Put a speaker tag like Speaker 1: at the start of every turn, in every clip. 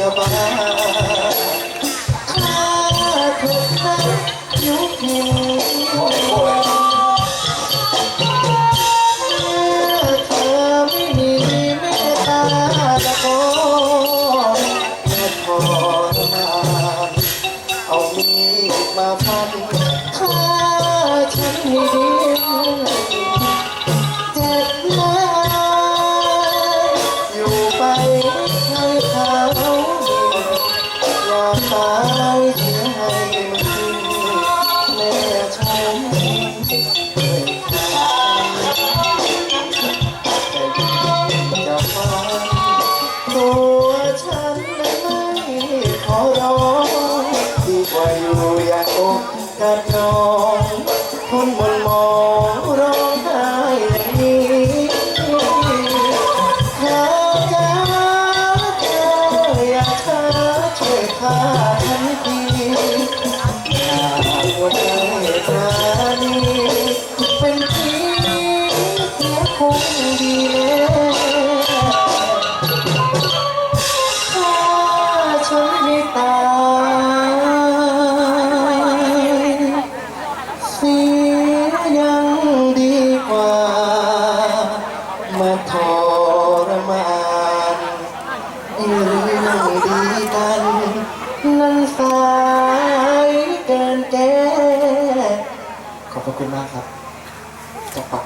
Speaker 1: จะบ้าถ้าถูกรักยุคนี้เธอไม่มีเมตตาละก็จะทรมานเอามีดมาฟันถ้าฉันไม่ดี มคนบนมอง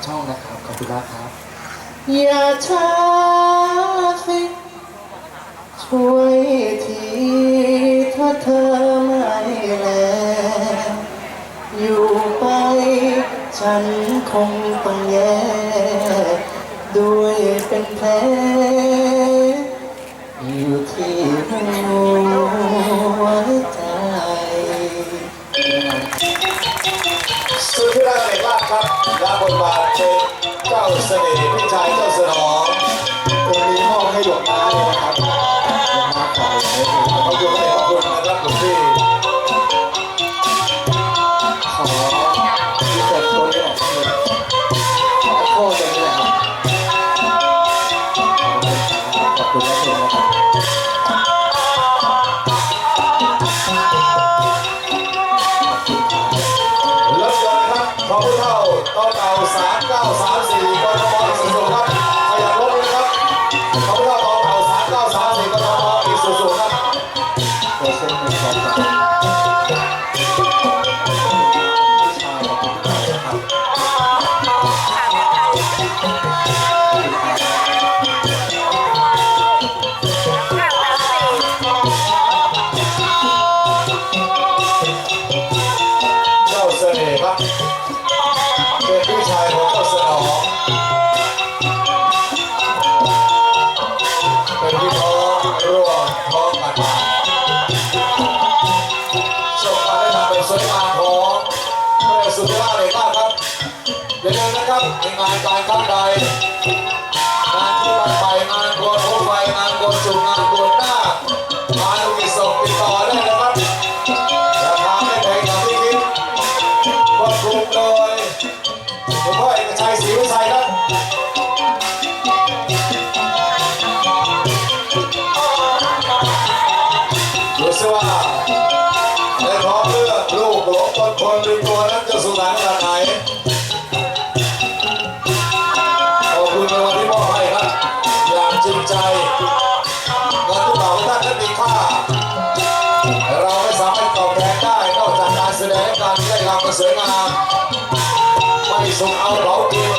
Speaker 1: ช่องนะครับ ขอบคุณมากครับ อย่าช้าสิช่วยทีถ้าเธอไม่แล อยู่ไปฉันคงต้องแย่ ด้วยเป็นแผล
Speaker 2: ส
Speaker 1: ว่าและขอเลื
Speaker 2: อดลู
Speaker 1: กหลวง
Speaker 2: ตนคนมีตัวนั้นจะสุนันขนาดไหนขอบคุณในวันที่มอบให้ครับอย่างจริงใจงานทุกเหล่าท่านนั้นมีค่าเราไม่สามารถตอบแทนได้นอกจากการแสดงการได้รำสวยงามไม่ส่งเอาเหล่าจริง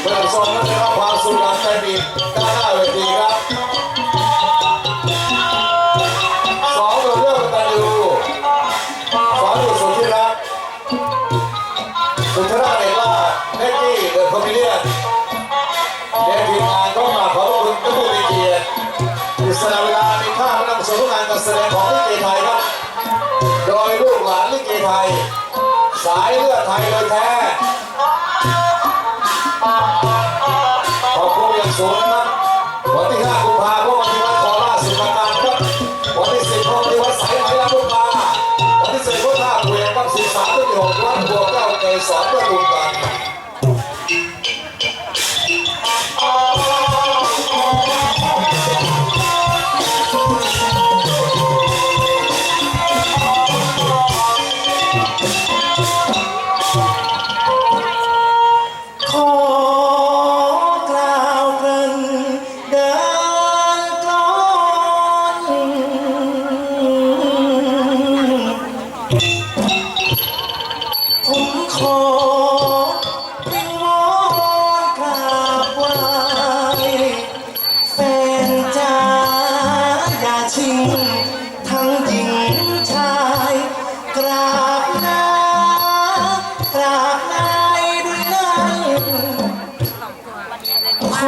Speaker 2: เพื่อนส่นั้นได้รับความสุขหลังใจบีบด้านหน้าเวทีครับ ทย สายเลือดไทยโดยแท้ ขอบคุณอย่างสูง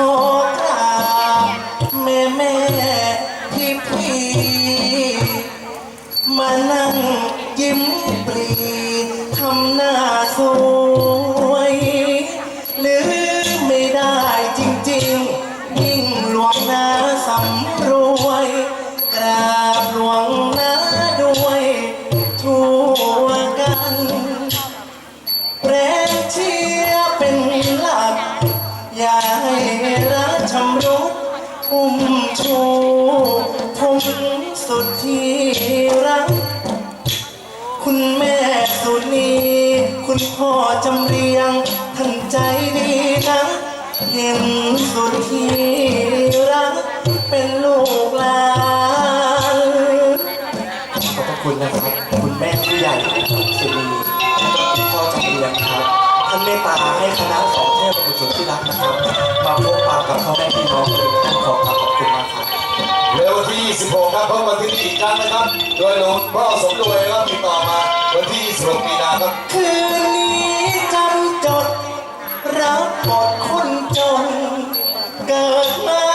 Speaker 2: อกราบแม่แม่ที่พี่มานั่งยิ้มปรีทำหน้าสวยลืมไม่ได้จริงๆ ยิ่งลวงนาสำรวย กราบลวงนาด้วยทั่วกันแปรเชียเป็นลักอยาใำรุดอุ้มชูผมสุ
Speaker 1: ดที่รัก คุณแม่สุนีคุณพ่อจำเรียงท่านใจดีนะเห็นสุดที่รัก เป็นลูกหลานขอบพรคุณนะครับ คุณแม่ที่ใหญ่สุนีานเมตตาให้คณะสองเทพบุตรสุดที่รักนะครับ มาพบปะกับพ่อแม่พี่น้องทุกท่านขอกราบขอบคุณมากครับ
Speaker 2: เร็วที่ 26 ครับเพิ่มวันที่นี่อีกครั้งนะครับ โดยหลวงพ่อสมรวยครับติดต่อมาวันที่26มีนาครับ
Speaker 1: คืนนี้จำจดรับบทคนจน เกิดมา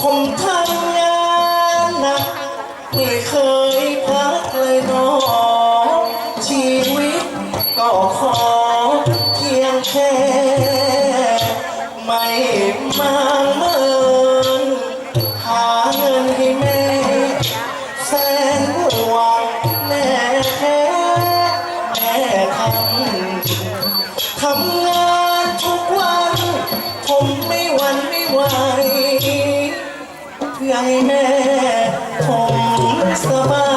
Speaker 1: ผมทำงานหนะไม่เคย เพื่อให้แม่ผมสบาย